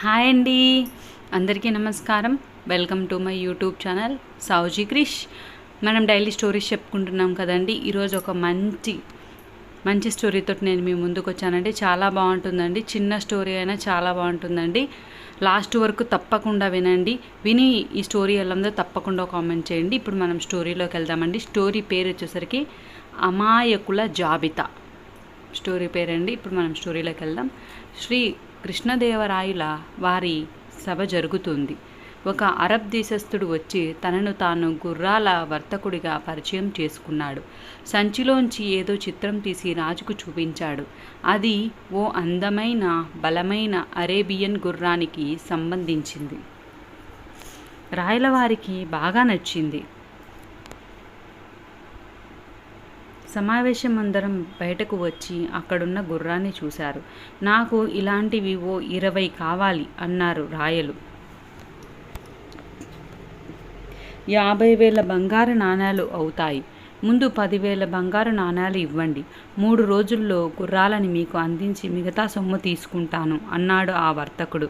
Hi అండి. అందరికీ నమస్కారం. Welcome to my YouTube channel Savuji Krish. మనం డైలీ స్టోరీస్ చెప్పుకుంటున్నాం కదండి. ఈరోజు ఒక మంచి మంచి స్టోరీతో నేను మీ ముందుకు వచ్చానండి. చాలా బాగుంటుందండి. చిన్న స్టోరీ అయినా చాలా బాగుంటుందండి. లాస్ట్ వరకు తప్పకుండా వినండి. విని ఈ స్టోరీ వెళ్ళందో తప్పకుండా కామెంట్ చేయండి. ఇప్పుడు మనం స్టోరీలోకి వెళ్దామండి. స్టోరీ పేరు వచ్చేసరికి అమాయకుల జాబితా. స్టోరీ పేరండి. ఇప్పుడు మనం స్టోరీలోకి వెళ్దాం. శ్రీ కృష్ణదేవరాయుల వారి సభ జరుగుతుంది. ఒక అరబ్ దేశస్థుడు వచ్చి తనను తాను గుర్రాల వర్తకుడిగా పరిచయం చేసుకున్నాడు. సంచిలోంచి ఏదో చిత్రం తీసి రాజుకు చూపించాడు. అది ఓ అందమైన బలమైన అరేబియన్ గుర్రానికి సంబంధించింది. రాయలవారికి బాగా నచ్చింది. సమావేశం అందరం బయటకు వచ్చి అక్కడున్న గుర్రాన్ని చూశారు. నాకు ఇలాంటివి ఓ ఇరవై కావాలి అన్నారు రాయలు. యాభై వేల బంగారు నాణాలు అవుతాయి. ముందు పదివేల బంగారు నాణాలు ఇవ్వండి. మూడు రోజుల్లో గుర్రాలని మీకు అందించి మిగతా సొమ్ము తీసుకుంటాను అన్నాడు ఆ వర్తకుడు.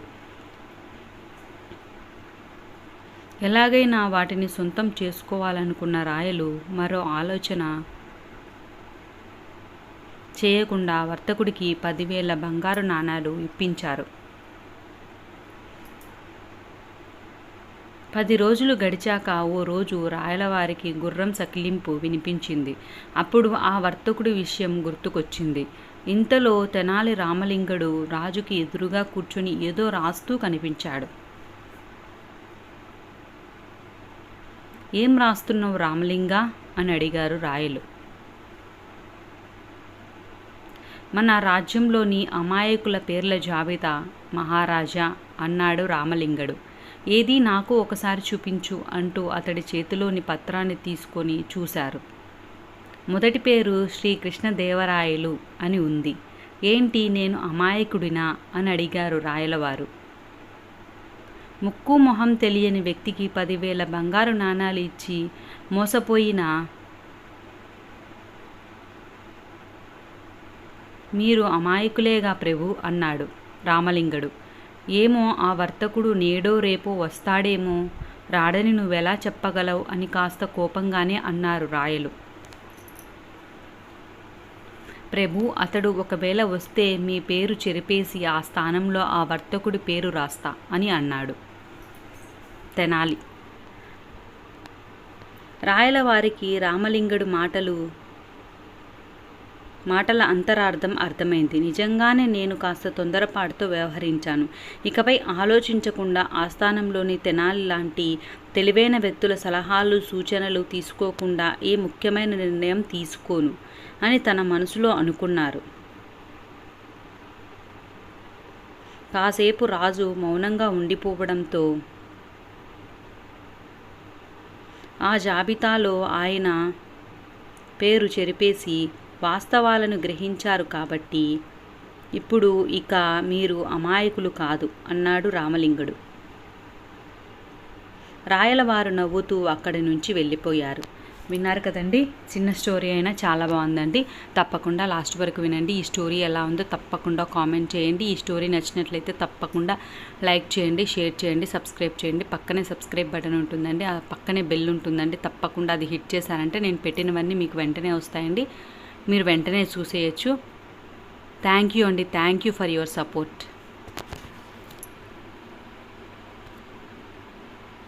ఎలాగైనా వాటిని సొంతం చేసుకోవాలనుకున్న రాయలు మరో ఆలోచన చేయకుండా వర్తకుడికి పదివేల బంగారు నాణాలు ఇప్పించారు. పది రోజులు గడిచాక ఓ రోజు రాయలవారికి గుర్రం సకిలింపు వినిపించింది. అప్పుడు ఆ వర్తకుడి విషయం గుర్తుకొచ్చింది. ఇంతలో తెనాలి రామలింగడు రాజుకి ఎదురుగా కూర్చుని ఏదో రాస్తూ కనిపించాడు. ఏం రాస్తున్నావు రామలింగ? అని అడిగారు రాయలు. మన రాజ్యంలోని అమాయకుల పేర్ల జాబితా మహారాజా అన్నాడు రామలింగడు. ఏది నాకు ఒకసారి చూపించు అంటూ అతడి చేతిలోని పత్రాన్ని తీసుకొని చూశారు. మొదటి పేరు శ్రీకృష్ణదేవరాయలు అని ఉంది. ఏంటి నేను అమాయకుడినా అని అడిగారు రాయలవారు. ముక్కు మొహం తెలియని వ్యక్తికి పదివేల బంగారు నాణాలు ఇచ్చి మోసపోయిన మీరు అమాయకులేగా ప్రభు అన్నాడు రామలింగడు. ఏమో ఆ వర్తకుడు నేడో రేపో వస్తాడేమో? రాడని నువ్వెలా చెప్పగలవు? అని కాస్త కోపంగానే అన్నారు రాయలు. ప్రభు అతడు ఒకవేళ వస్తే మీ పేరు చెరిపేసి ఆ స్థానంలో ఆ వర్తకుడి పేరు రాస్తా అని అన్నాడు. తెనాలి. రాయల వారికి రామలింగడు మాటలు మాటల అంతరార్థం అర్థమైంది. నిజంగానే నేను కాస్త తొందరపాటుతో వ్యవహరించాను. ఇకపై ఆలోచించకుండా ఆస్థానంలోని తెనాలి లాంటి తెలివైన వ్యక్తుల సలహాలు సూచనలు తీసుకోకుండా ఏ ముఖ్యమైన నిర్ణయం తీసుకోను అని తన మనసులో అనుకున్నారు. కాసేపు రాజు మౌనంగా ఉండిపోవడంతో ఆ జాబితాలో ఆయన పేరు చెరిపేసి వాస్తవాలను గ్రహించారు కాబట్టి ఇప్పుడు ఇక మీరు అమాయకులు కాదు అన్నాడు రామలింగుడు. రాయలవారు నవ్వుతూ అక్కడి నుంచి వెళ్ళిపోయారు. విన్నారు కదండి చిన్న స్టోరీ అయినా చాలా బాగుందండి. తప్పకుండా లాస్ట్ వరకు వినండి. ఈ స్టోరీ ఎలా ఉందో తప్పకుండా కామెంట్ చేయండి. ఈ స్టోరీ నచ్చినట్లయితే తప్పకుండా లైక్ చేయండి షేర్ చేయండి సబ్స్క్రైబ్ చేయండి. పక్కనే సబ్స్క్రైబ్ బటన్ ఉంటుందండి. ఆ పక్కనే బెల్ ఉంటుందండి. తప్పకుండా అది హిట్ చేశారంటే నేను పెట్టినవన్నీ మీకు వెంటనే వస్తాయండి. మీరు వెంటనే చూసేయచ్చు. థ్యాంక్ యూ అండి. Thank you for your support